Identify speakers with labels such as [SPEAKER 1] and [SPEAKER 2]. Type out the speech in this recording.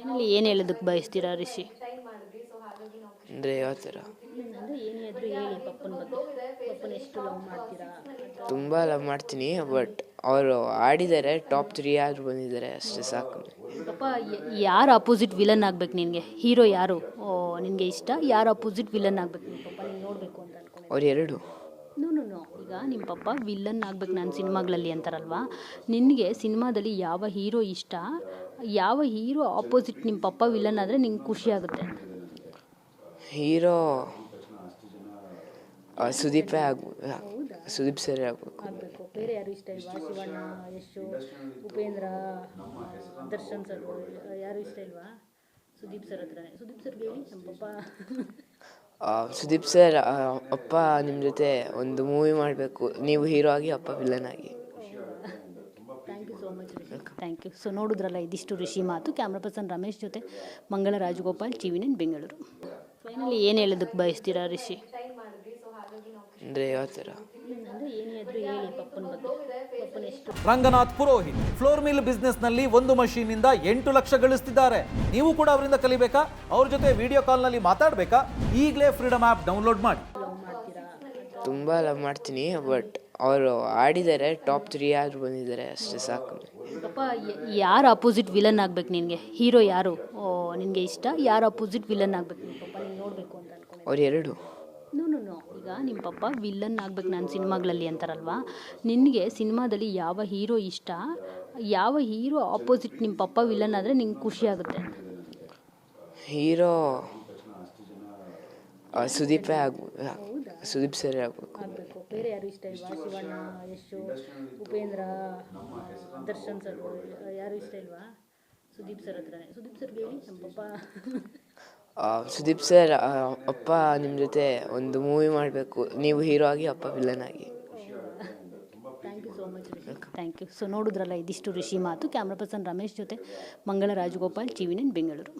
[SPEAKER 1] Finally ಏನು ಹೇಳೋದಕ್ಕೆ ಬಯಸ್ತೀರಾ ರಿಷಿ?
[SPEAKER 2] ಅಂದರೆ ಯಾವ ಥರ?
[SPEAKER 1] ಅಂದರೆ ಏನೇ ಆದರೂ ಹೇಳಿ ಪಪ್ಪನ ಬಗ್ಗೆ. ಪಪ್ಪನ ಎಷ್ಟು ಲವ್ ಮಾಡ್ತೀರಾ?
[SPEAKER 2] ತುಂಬ ಲವ್ ಮಾಡ್ತೀನಿ ಬಟ್ ಅವರು ಆಡಿದ್ದಾರೆ ಟಾಪ್ ತ್ರೀ ಆದರೂ ಬಂದಿದ್ದಾರೆ ಅಷ್ಟೇ ಸಾಕು.
[SPEAKER 1] ಪಪ್ಪ ಯಾರು ಅಪೋಸಿಟ್ ವಿಲನ್ ಆಗ್ಬೇಕು ನಿನಗೆ? ಹೀರೋ ಯಾರು? ಓ ನಿನಗೆ ಇಷ್ಟ? ಯಾರು ಅಪೋಸಿಟ್ ವಿಲನ್ ಆಗ್ಬೇಕು ನಿಮ್ಮ ಪಪ್ಪ? ನೀನು ನೋಡಬೇಕು ಅಂತ
[SPEAKER 2] ಅವ್ರು ಎರಡು.
[SPEAKER 1] ಈಗ ನಿಮ್ಮ ಪಪ್ಪ ವಿಲ್ಲನ್ ಆಗ್ಬೇಕು ನಾನು ಸಿನಿಮಾಗಳಲ್ಲಿ ಅಂತಾರಲ್ವಾ? ನಿನಗೆ ಸಿನಿಮಾದಲ್ಲಿ ಯಾವ ಹೀರೋ ಇಷ್ಟ? ಯಾವ ಹೀರೋ ಆಪೋಸಿಟ್ ನಿಮ್ಮ ಪಪ್ಪ ವಿಲ್ಲನ್ ಆದರೆ ನಿಂಗೆ ಖುಷಿ ಆಗುತ್ತೆ?
[SPEAKER 2] ಹೀರೋ ಸುದೀಪೇ ಆಗ ಸುದೀಪ್ ಸರಿ ಆಗಬೇಕು.
[SPEAKER 1] ಆಗಬೇಕು. ಬೇರೆ ಯಾರು ಇಷ್ಟ ಇಲ್ವಾ? ಶಿವಣ್ಣ ಯಶು ಉಪೇಂದ್ರ ದರ್ಶನ್ ಸರ್ ಯಾರು ಇಷ್ಟ ಇಲ್ವಾ? ಸುದೀಪ್ ಸರ್ ಹತ್ರನೇ. ಸುದೀಪ್ ಸರ್ ಹೇಳಿ ನಮ್ಮ ಪಪ್ಪ.
[SPEAKER 2] ಸುದೀಪ್ ಸರ್ ಅಪ್ಪ ನಿಮ್ಮ ಜೊತೆ ಒಂದು ಮೂವಿ ಮಾಡಬೇಕು. ನೀವು ಹೀರೋ ಆಗಿ, ಅಪ್ಪ ವಿಲನ್ ಆಗಿ.
[SPEAKER 1] ಥ್ಯಾಂಕ್ ಯು ಸೋ ನೋಡಿದ್ರಲ್ಲ ಇದಿಷ್ಟು ಋಷಿ ಮಾತು. ಕ್ಯಾಮ್ರಾ ಪರ್ಸನ್ ರಮೇಶ್ ಜೊತೆ Mangala Rajagopal T V nine Bengaluru. Finally ಏನು ಹೇಳೋದಕ್ಕೆ ಬಯಸ್ತೀರಾ, ರಿಷಿ?
[SPEAKER 2] ಅಂದರೆ ಯಾವ ಥರ?
[SPEAKER 3] ರಂಗನಾಥ್ ಪುರೋಹಿತ್ ಫ್ಲೋರ್ ಮಿಲ್ ಬಿಸ್ನೆಸ್ನಲ್ಲಿ ಒಂದು ಮಷೀನ್ ಇಂದ ಎಂಟು ಲಕ್ಷ ಗಳಿಸ್ತಿದ್ದಾರೆ. ನೀವು ಕೂಡ ಅವರಿಂದ ಕಲಿಬೇಕಾ? ಅವ್ರ ಜೊತೆ ವಿಡಿಯೋ ಕಾಲ್ನಲ್ಲಿ ಮಾತಾಡ್ಬೇಕಾ? ಈಗಲೇ ಫ್ರೀಡಮ್ ಆಪ್ ಡೌನ್ಲೋಡ್ ಮಾಡಿ.
[SPEAKER 2] ತುಂಬಾ ಲವ್ ಮಾಡ್ತೀನಿ ಬಟ್ ಅವರು ಆಡಿದ್ದಾರೆ ಟಾಪ್ ತ್ರೀ ಯಾರು ಬಂದಿದ್ದಾರೆ ಅಷ್ಟೇ ಸಾಕು.
[SPEAKER 1] ಯಾರು ಅಪೋಸಿಟ್ ವಿಲನ್ ಆಗ್ಬೇಕು ನಿನಗೆ? ಹೀರೋ ಯಾರು? ಓ ನಿನಗೆ ಇಷ್ಟ? ಯಾರು ಅಪೋಸಿಟ್ ವಿಲನ್ ಆಗ್ಬೇಕು ನೀನು ನೋಡಬೇಕು ಅಂತ ಅನ್ಕೊಂಡು
[SPEAKER 2] ಅವ್ರು ಎರಡು.
[SPEAKER 1] ನೋ ಈಗ ನಿಮ್ಮ ಪಪ್ಪ ವಿಲ್ಲನ್ ಆಗ್ಬೇಕು ನಾನು ಸಿನಿಮಾಗಳಲ್ಲಿ ಅಂತಾರಲ್ವಾ? ನಿನಗೆ ಸಿನಿಮಾದಲ್ಲಿ ಯಾವ ಹೀರೋ ಇಷ್ಟ? ಯಾವ ಹೀರೋ ಆಪೋಸಿಟ್ ನಿಮ್ಮ ಪಪ್ಪ ವಿಲ್ಲನ್ ಆದರೆ ನಿಂಗೆ ಖುಷಿ ಆಗುತ್ತೆ?
[SPEAKER 2] ಹೀರೋ ಸುದೀಪೇ ಆಗ್ಬೇಕು ಸುದೀಪ್ ಸರ್ ಆಗಬೇಕು.
[SPEAKER 1] ಆಗಬೇಕು. ಬೇರೆ ಯಾರು ಇಷ್ಟ ಇಲ್ವಾ? ಶಿವಣ್ಣ ಯಶು ಉಪೇಂದ್ರ ದರ್ಶನ್ ಸರ್ ಯಾರು ಇಷ್ಟ ಇಲ್ವಾ? ಸುದೀಪ್ ಸರ್ ಹತ್ರನೇ. ಸುದೀಪ್ ಸರ್ ಹೇಳಿ ನಮ್ಮ ಪಪ್ಪ.
[SPEAKER 2] ಸುದೀಪ್ ಸರ್ ಅಪ್ಪ ನಿಮ್ಮ ಜೊತೆ ಒಂದು ಮೂವಿ ಮಾಡಬೇಕು. ನೀವು ಹೀರೋ ಆಗಿ, ಅಪ್ಪ ವಿಲನ್ ಆಗಿ.
[SPEAKER 1] ಥ್ಯಾಂಕ್ ಯು ಸೋ ನೋಡಿದ್ರಲ್ಲ ಇದಿಷ್ಟು ರಿಷಿ ಮಾತು. ಕ್ಯಾಮ್ರಾ ಪರ್ಸನ್ ರಮೇಶ್ ಜೊತೆ ಮಂಗಳ ರಾಜಗೋಪಾಲ್, ಟಿವಿ ನೈನ್ ಬೆಂಗಳೂರು.